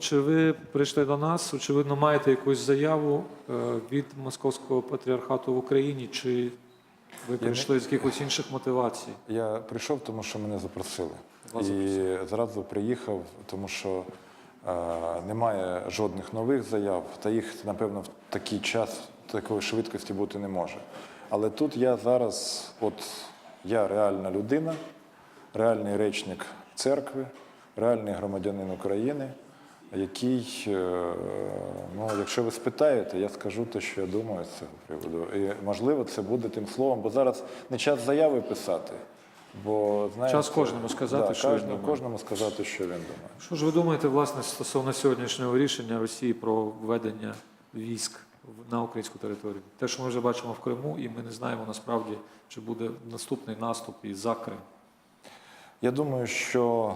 Отже, ви прийшли до нас, очевидно, маєте якусь заяву е, від Московського патріархату в Україні, чи ви прийшли з якихось інших мотивацій? Я прийшов, тому що мене запросили. Вас І зразу приїхав, тому що е, немає жодних нових заяв, та їх, напевно, в такий час такої швидкості бути не може. Але тут я зараз, от я реальна людина, реальний речник церкви, реальний громадянин України, який, е, ну, якщо ви спитаєте, я скажу те, що я думаю з цього приводу. І можливо, це буде тим словом, бо зараз не час заяви писати. Бо знаєте, Час кожному сказати, да, що він кожному, думає. кожному сказати, що він думає. Що ж ви думаєте, власне, стосовно сьогоднішнього рішення Росії про введення військ на українську територію? Те, що ми вже бачимо в Криму, і ми не знаємо насправді, чи буде наступний наступ і за Крим. Я думаю, що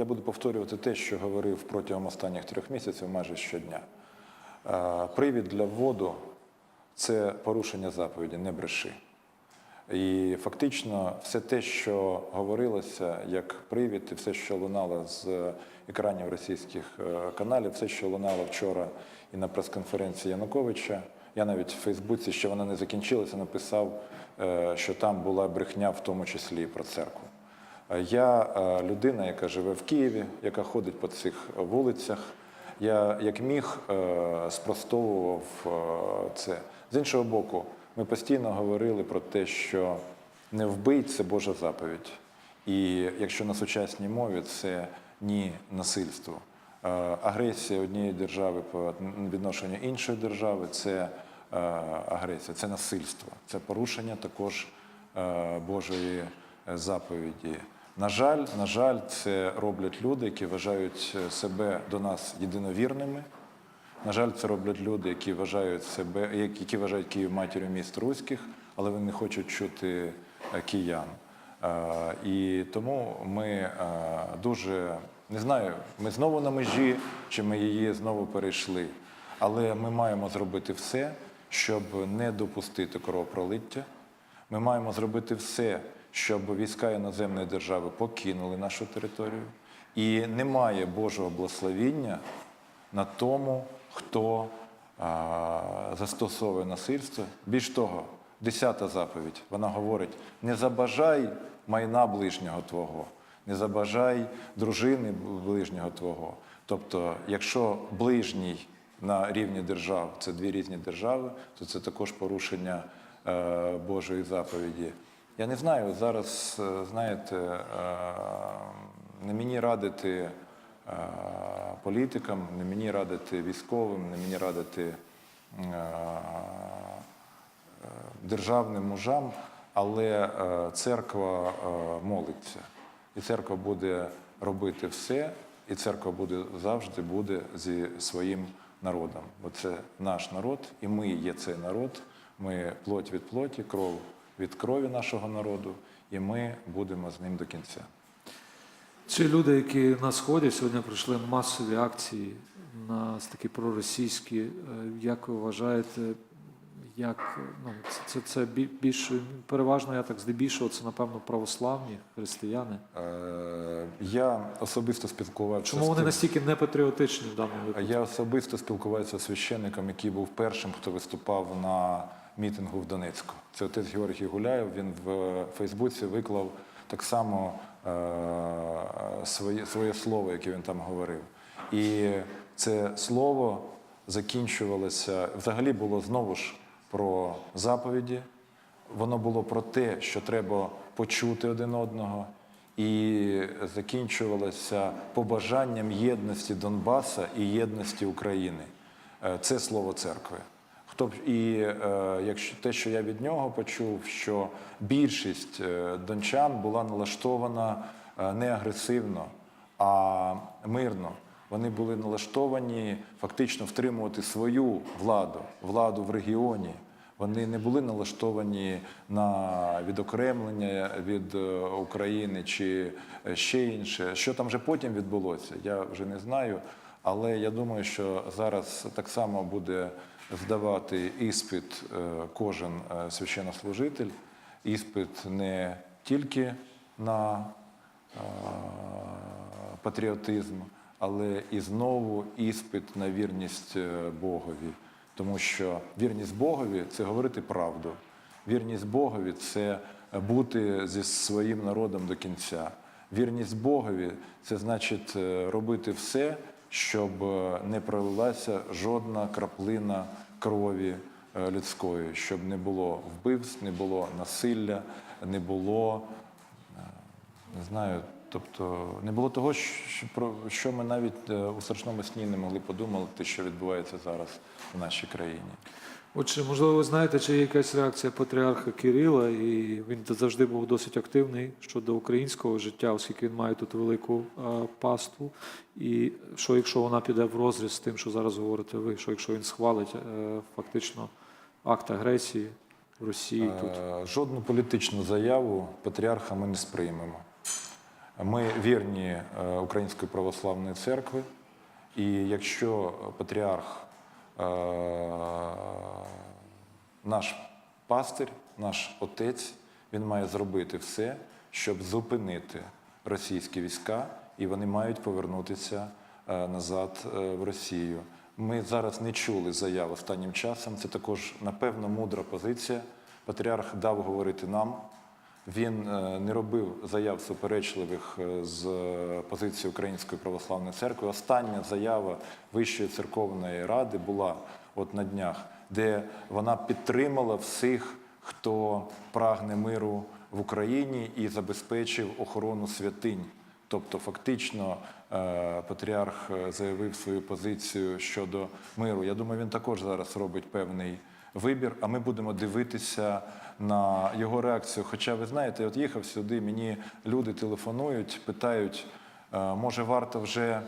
я буду повторювати те, що говорив протягом останніх трьох місяців майже щодня. Е, Привід для вводу це порушення заповіді, не бреши. І фактично все те, що говорилося як привід, і все, що лунало з екранів російських е, каналів, все, що лунало вчора і на прес-конференції Януковича. Я навіть в Фейсбуці, ще вона не закінчилася, написав, е, що там була брехня, в тому числі і про церкву. Я е, людина, яка живе в Києві, яка ходить по цих вулицях. Я як міг е, спростовував е, це. З іншого боку, ми постійно говорили про те, що не вбий це Божа заповідь. І якщо на сучасній мові це ні насильство. Агресія однієї держави по відношенню іншої держави це агресія, це насильство, це порушення також Божої заповіді. На жаль, на жаль, це роблять люди, які вважають е, себе до нас єдиновірними. На жаль, це роблять люди, які вважають себе, які вважають Київ матір'ю міст руських, але вони не хочуть чути е, киян. Е, І тому ми е, дуже не знаю, ми знову на межі, чи ми її знову перейшли. Але ми маємо зробити все, щоб не допустити кровопролиття. Ми маємо зробити все, щоб війська іноземної держави покинули нашу територію. І немає Божого благословіння на тому, хто а, застосовує насильство. Більш того, десята заповідь вона говорить: не забажай майна ближнього твого, не забажай дружини ближнього твого. Тобто, якщо ближній на рівні держав це дві різні держави, то це також порушення е, Божої заповіді. Я не знаю, зараз, е, знаєте, е, не мені радити е, політикам, не мені радити військовим, не мені радити державним мужам, але церква молиться. І церква буде робити все, і церква буде завжди буде зі своїм народом. Бо це наш народ, і ми є цей народ. Ми плоть від плоті, кров від крові нашого народу, і ми будемо з ним до кінця. Ці люди, які на сході сьогодні пройшли масові акції на такі проросійські, е, як ви вважаєте, як ну це, це, це бі- більше переважно, я так здебільшого, це напевно православні християни. Е, Я особисто спілкувався Чому вони настільки непатріотичні в даному випадку? Я особисто спілкувався з священником, який був першим, хто виступав на мітингу в Донецьку. Це отець Георгій Гуляєв. Він в Фейсбуці виклав так само е, своє, своє слово, яке він там говорив. І це слово закінчувалося, взагалі було знову ж про заповіді. Воно було про те, що треба почути один одного, і закінчувалося побажанням єдності Донбаса і єдності України. Е, Це слово церкви. Хто б і е, якщо те, що я від нього почув, що більшість е, дончан була налаштована е, не агресивно, а мирно. Вони були налаштовані фактично втримувати свою владу, владу в регіоні. Вони не були налаштовані на відокремлення від е, України чи ще інше. Що там вже потім відбулося, я вже не знаю. Але я думаю, що зараз так само буде здавати іспит е, кожен е, священнослужитель, іспит не тільки на е, патріотизм, але і знову іспит на вірність Богові. Тому що вірність Богові це говорити правду. Вірність Богові це бути зі своїм народом до кінця. Вірність Богові це значить робити все, щоб е, не пролилася жодна краплина крові е, людської, щоб не було вбивств, не було насилля, не було не знаю, тобто не було того, що, про що ми навіть е, у страшному сні не могли подумати, що відбувається зараз в нашій країні. Отже, можливо, ви знаєте, чи є якась реакція патріарха Кирила, і він завжди був досить активний щодо українського життя, оскільки він має тут велику паству. І що якщо вона піде в розріз з тим, що зараз говорите ви, що якщо він схвалить е, фактично акт агресії в Росії тут? Е, Жодну політичну заяву патріарха ми не сприймемо. Ми вірні е, Української православної церкви, і якщо патріарх наш пастир, наш отець, він має зробити все, щоб зупинити російські війська, і вони мають повернутися е, назад е, в Росію. Ми зараз не чули заяв останнім часом. Це також, напевно, мудра позиція. Патріарх дав говорити нам. Він е, не робив заяв суперечливих е, з позиції Української православної церкви. Остання заява Вищої церковної ради була от на днях, де вона підтримала всіх, хто прагне миру в Україні і забезпечив охорону святинь. Тобто, фактично, е, патріарх заявив свою позицію щодо миру. Я думаю, він також зараз робить певний вибір, а ми будемо дивитися на його реакцію. Хоча, ви знаєте, от їхав сюди, мені люди телефонують, питають, е, може варто вже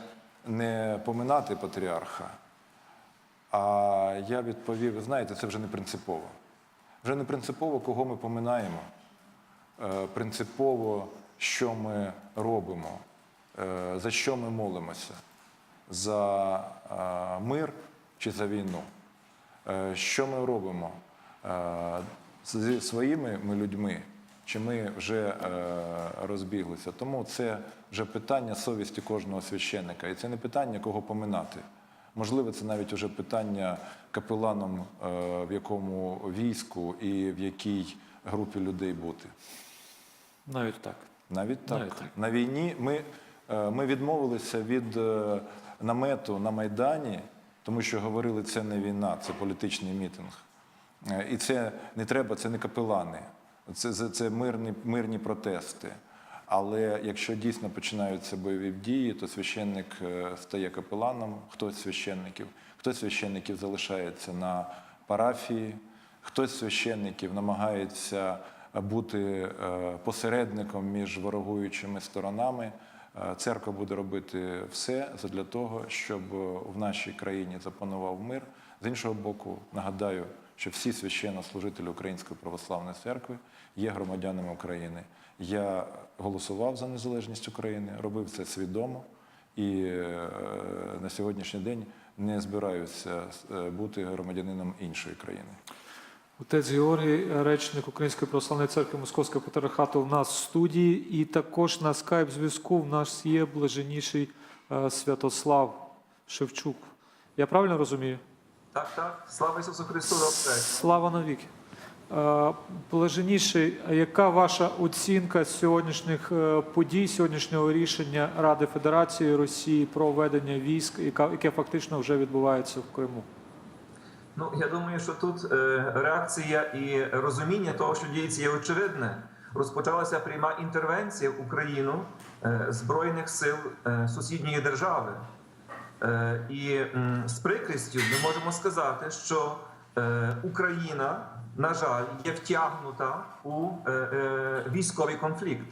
не поминати патріарха. А я відповів: ви знаєте, це вже не принципово. Вже не принципово, кого ми поминаємо. Е, Принципово, що ми робимо, е, за що ми молимося, за мир чи за війну. Е, Що ми робимо Е, зі своїми ми людьми, чи ми вже е, розбіглися. Тому це вже питання совісті кожного священника. І це не питання, кого поминати. Можливо, це навіть уже питання капеланом, в якому війську і в якій групі людей бути. Навіть так. Навіть так. Навіть так. На війні ми, ми відмовилися від намету на Майдані, тому що говорили, це не війна, це політичний мітинг. Е, І це не треба, це не капелани, це, це, мирні, мирні протести. Але якщо дійсно починаються бойові дії, то священник е, стає капеланом, хтось священників, хтось священників залишається на парафії, хтось священників намагається бути е, посередником між ворогуючими сторонами. Е, Церква буде робити все для того, щоб в нашій країні запанував мир. З іншого боку, нагадаю, що всі священнослужителі Української православної церкви є громадянами України. Я голосував за незалежність України, робив це свідомо і е, на сьогоднішній день не збираюся е, бути громадянином іншої країни. Отець Георгій, речник Української православної церкви Московського патріархату в нас в студії, і також на скайп зв'язку в нас є блаженніший е, Святослав Шевчук. Я правильно розумію? Так, так. Слава Ісусу Христу. Слава навіки. Е, Блаженніший, а яка ваша оцінка сьогоднішніх е, подій, сьогоднішнього рішення Ради Федерації Росії про введення військ, яке фактично вже відбувається в Криму? Ну, я думаю, що тут е, реакція і розуміння того, що діється, є очевидне. Розпочалася пряма інтервенція в Україну е, збройних сил е, сусідньої держави. Е, і м, з прикрістю ми можемо сказати, що е, Україна, на жаль, є втягнута у е, е, військовий конфлікт.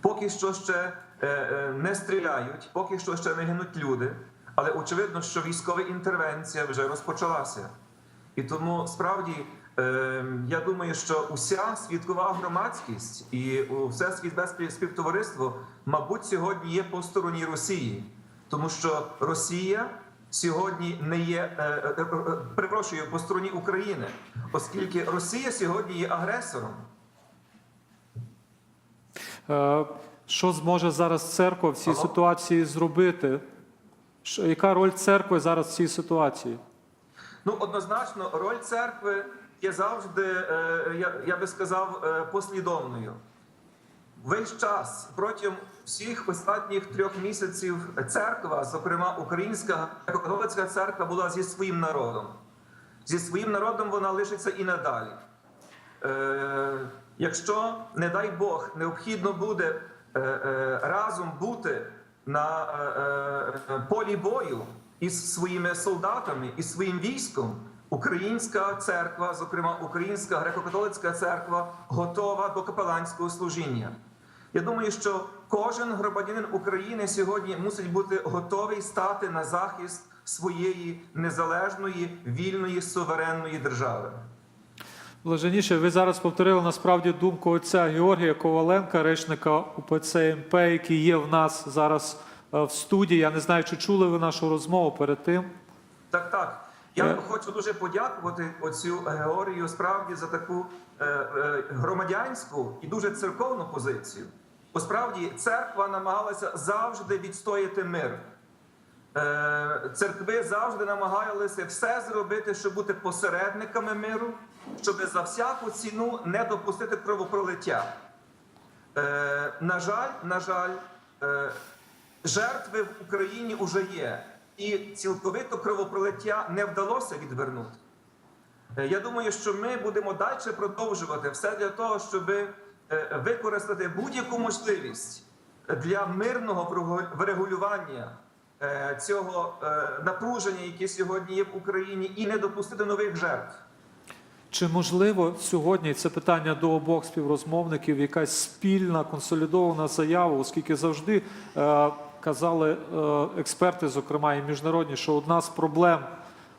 Поки що ще е, е, не стріляють, поки що ще не гинуть люди, але очевидно, що військова інтервенція вже розпочалася. І тому справді е, я думаю, що уся світкова громадськість і все світове співтовариство, мабуть, сьогодні є по стороні Росії, тому що Росія сьогодні не є е, е, е, перепрошую по стороні України, оскільки Росія сьогодні є агресором. Що зможе зараз церква в цій ситуації зробити? Що, яка роль церкви зараз в цій ситуації? Ну, однозначно, роль церкви є завжди, е, я, я би сказав, е, послідовною. Весь час протягом всіх останніх трьох місяців церква, зокрема Українська католицька церква, була зі своїм народом. Зі своїм народом вона лишиться і надалі. Е, якщо, не дай Бог, необхідно буде е, е, разом бути на е, е, полі бою із своїми солдатами, із своїм військом, українська церква, зокрема Українська греко-католицька церква, готова до капеланського служіння. Я думаю, що кожен громадянин України сьогодні мусить бути готовий стати на захист своєї незалежної, вільної, суверенної держави. Блаженіше, ви зараз повторили насправді думку отця Георгія Коваленка, речника УПЦ МП, який є в нас зараз е, в студії. Я не знаю, чи чули ви нашу розмову перед тим. Так, так. Я Е. хочу дуже подякувати оцю Георгію справді за таку е, е, громадянську і дуже церковну позицію. Бо справді церква намагалася завжди відстояти мир. Е, церкви завжди намагалися все зробити, щоб бути посередниками миру, щоб за всяку ціну не допустити кровопролиття. Е, на жаль, на жаль, е, жертви в Україні вже є, і цілковито кровопролиття не вдалося відвернути. Е, Я думаю, що ми будемо далі продовжувати все для того, щоб е, використати будь-яку можливість для мирного врегулювання е, цього е, напруження, яке сьогодні є в Україні, і не допустити нових жертв. Чи можливо сьогодні це питання до обох співрозмовників, якась спільна консолідована заява, оскільки завжди е, казали е, експерти, зокрема і міжнародні, що одна з проблем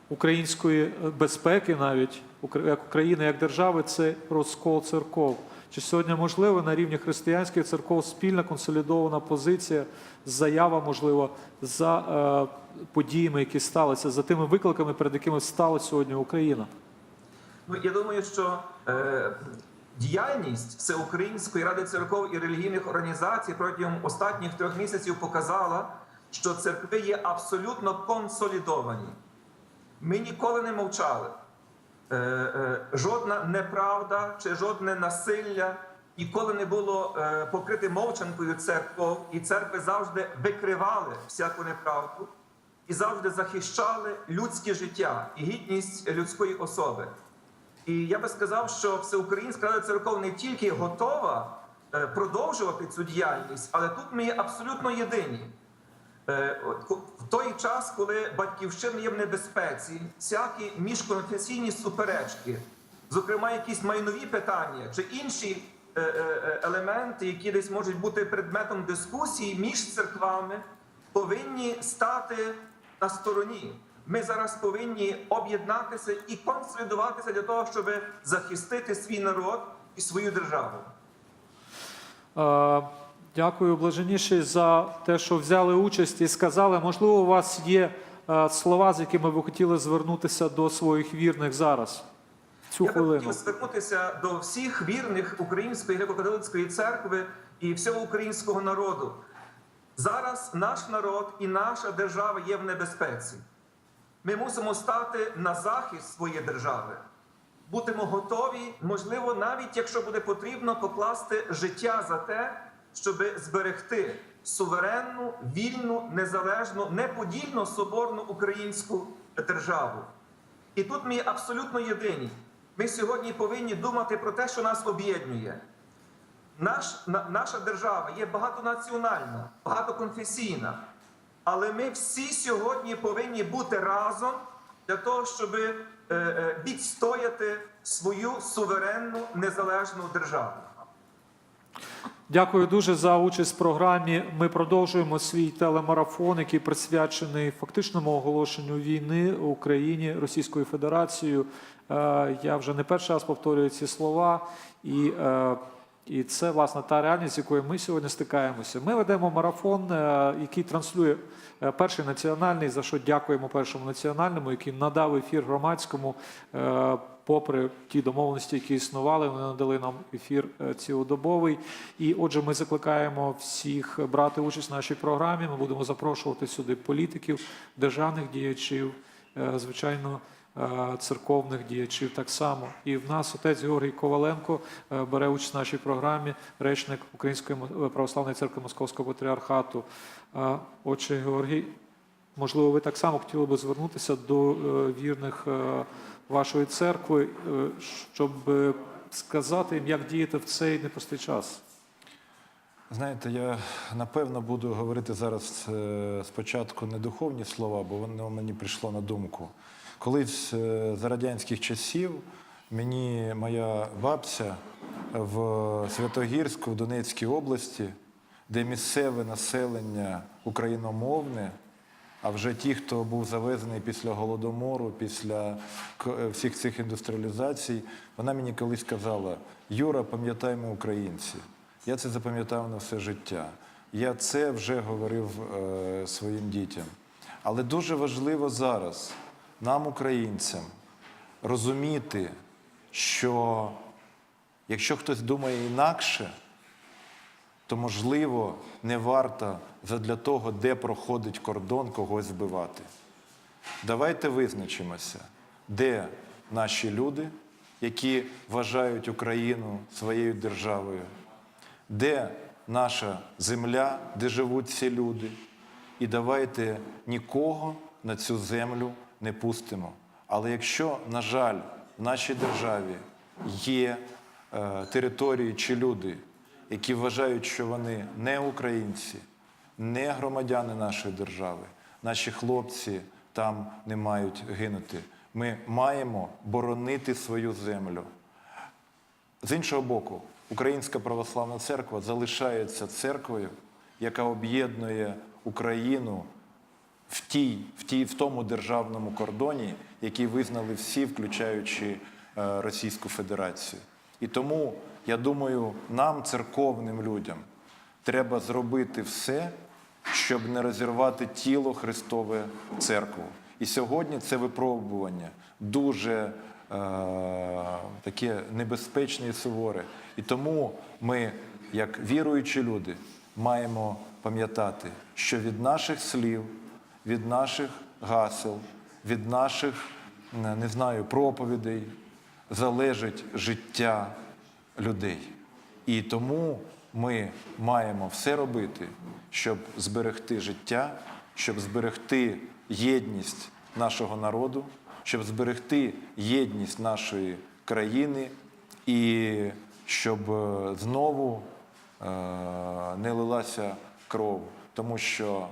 української е, безпеки, навіть як України як держави, це розкол церков. Чи сьогодні можливо на рівні християнських церков спільна консолідована позиція, заява, можливо, за е, подіями, які сталися, за тими викликами, перед якими стала сьогодні Україна? Ну, я думаю, що е, діяльність Всеукраїнської ради церков і релігійних організацій протягом останніх трьох місяців показала, що церкви є абсолютно консолідовані. Ми ніколи не мовчали. Е, е, жодна неправда чи жодне насилля ніколи не було е, покрите мовчанкою церков, і церкви завжди викривали всяку неправду і завжди захищали людське життя і гідність людської особи. І я би сказав, що Всеукраїнська рада церков не тільки готова е, продовжувати цю діяльність, але тут ми є абсолютно єдині. Е, В той час, коли батьківщина є в небезпеці, всякі міжконфесійні суперечки, зокрема якісь майнові питання чи інші е, елементи, які десь можуть бути предметом дискусії між церквами, повинні стати на стороні. Ми зараз повинні об'єднатися і консолідуватися для того, щоб захистити свій народ і свою державу. Е, Дякую, блаженніший, за те, що взяли участь і сказали. Можливо, у вас є е, слова, з якими ви хотіли звернутися до своїх вірних зараз. Цю Я хвилину. хотів звернутися до всіх вірних Української греко-католицької церкви і всього українського народу. Зараз наш народ і наша держава є в небезпеці. Ми мусимо стати на захист своєї держави. Будемо готові, можливо, навіть якщо буде потрібно, покласти життя за те, щоб зберегти суверенну, вільну, незалежну, неподільну соборну українську державу. І тут ми абсолютно єдині. Ми сьогодні повинні думати про те, що нас об'єднує. Наш, на, наша держава є багатонаціональна, багатоконфесійна. Але ми всі сьогодні повинні бути разом для того, щоб е, е, відстояти свою суверенну незалежну державу. Дякую дуже за участь в програмі. Ми продовжуємо свій телемарафон, який присвячений фактичному оголошенню війни Україні Російською Федерацією. Е, Я вже не перший раз повторюю ці слова, і, і це власне та реальність, з якою ми сьогодні стикаємося. Ми ведемо марафон, е, який транслює е, перший національний, за що дякуємо першому національному, який надав ефір громадському. е, попри ті домовленості, які існували, вони надали нам ефір цілодобовий. І отже, ми закликаємо всіх брати участь в нашій програмі. Ми будемо запрошувати сюди політиків, державних діячів, звичайно. Е, Церковних діячів так само, і в нас отець Георгій Коваленко е, бере участь в нашій програмі, речник Української Мо- православної церкви Московського патріархату. Е, Отче Георгій, можливо, ви так само хотіли би звернутися до е, вірних е, вашої церкви, е, щоб е, сказати їм, як діяти в цей непростий час. Знаєте, я напевно буду говорити зараз е, спочатку не духовні слова, бо воно мені прийшло на думку. Колись е, за радянських часів мені моя бабця в Святогірську, в Донецькій області, де місцеве населення україномовне, а вже ті, хто був завезений після голодомору, після е, всіх цих індустріалізацій, вона мені колись казала: Юра, пам'ятай ми українці. Я це запам'ятав на все життя. Я це вже говорив е, своїм дітям. Але дуже важливо зараз нам, українцям, розуміти, що якщо хтось думає інакше, то можливо не варто задля того, де проходить кордон, когось вбивати. Давайте визначимося, де наші люди, які вважають Україну своєю державою, де наша земля, де живуть ці люди. І давайте нікого на цю землю не пустимо. Але якщо, на жаль, в нашій державі є е, території чи люди, які вважають, що вони не українці, не громадяни нашої держави, наші хлопці там не мають гинути. Ми маємо боронити свою землю. З іншого боку, Українська православна церква залишається церквою, яка об'єднує Україну в, тій, в, тій, в тому державному кордоні, який визнали всі, включаючи е, Російську Федерацію. І тому, я думаю, нам, церковним людям, треба зробити все, щоб не розірвати тіло Христове церкву. І сьогодні це випробування дуже е, таке небезпечне і суворе. І тому ми, як віруючі люди, маємо пам'ятати, що від наших слів, від наших гасел, від наших, не знаю, проповідей залежить життя людей. І тому ми маємо все робити, щоб зберегти життя, щоб зберегти єдність нашого народу, щоб зберегти єдність нашої країни і щоб е, знову е, не лилася кров. Тому що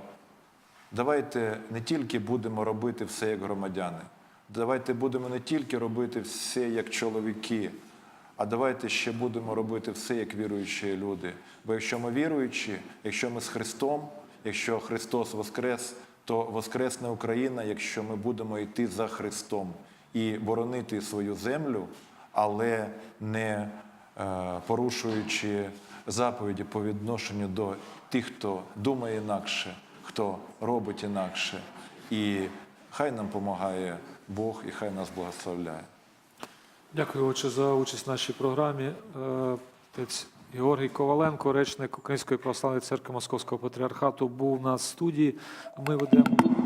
давайте не тільки будемо робити все як громадяни, давайте будемо не тільки робити все як чоловіки, а давайте ще будемо робити все як віруючі люди. Бо якщо ми віруючі, якщо ми з Христом, якщо Христос Воскрес, то Воскресне Україна, якщо ми будемо йти за Христом і боронити свою землю, але не е, порушуючи заповіді по відношенню до тих, хто думає інакше, хто робить інакше. І хай нам допомагає Бог і хай нас благословляє. Дякую, отче, за участь в нашій програмі. Е, Отець Георгій Коваленко, речник Української православної церкви Московського патріархату, був у нас в студії. Ми ведемо